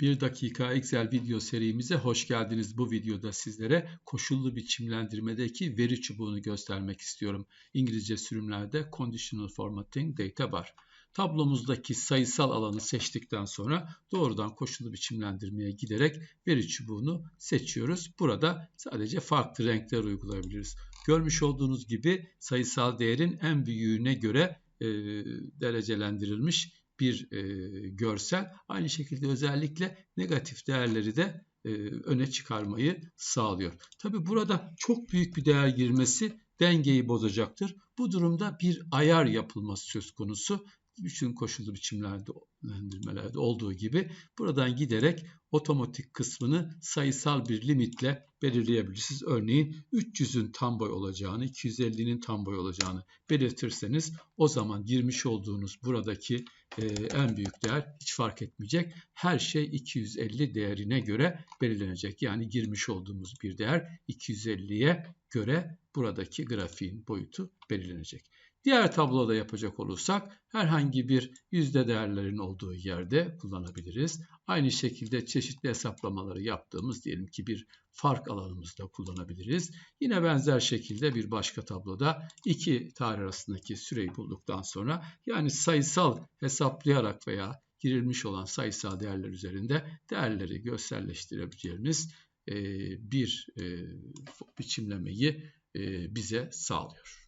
1 dakika Excel video serimize hoş geldiniz. Bu videoda sizlere koşullu biçimlendirmedeki veri çubuğunu göstermek istiyorum. İngilizce sürümlerde Conditional Formatting Data Bar. Tablomuzdaki sayısal alanı seçtikten sonra doğrudan koşullu biçimlendirmeye giderek veri çubuğunu seçiyoruz. Burada sadece farklı renkler uygulayabiliriz. Görmüş olduğunuz gibi sayısal değerin en büyüğüne göre e, derecelendirilmiş bir e, görsel. Aynı şekilde özellikle negatif değerleri de e, öne çıkarmayı sağlıyor. Tabi burada çok büyük bir değer girmesi dengeyi bozacaktır. Bu durumda bir ayar yapılması söz konusu bütün koşullu biçimlerde olduğu gibi buradan giderek otomatik kısmını sayısal bir limitle belirleyebilirsiniz. Örneğin 300'ün tam boy olacağını, 250'nin tam boy olacağını belirtirseniz o zaman girmiş olduğunuz buradaki e, en büyük değer hiç fark etmeyecek. Her şey 250 değerine göre belirlenecek. Yani girmiş olduğumuz bir değer 250'ye göre buradaki grafiğin boyutu belirlenecek. Diğer tabloda yapacak olursak herhangi bir yüzde değerlerin olduğu yerde kullanabiliriz. Aynı şekilde çeşitli hesaplamaları yaptığımız diyelim ki bir fark alanımızda kullanabiliriz. Yine benzer şekilde bir başka tabloda iki tarih arasındaki süreyi bulduktan sonra yani sayısal hesaplayarak veya girilmiş olan sayısal değerler üzerinde değerleri görselleştirebileceğimiz bir biçimlemeyi bize sağlıyor.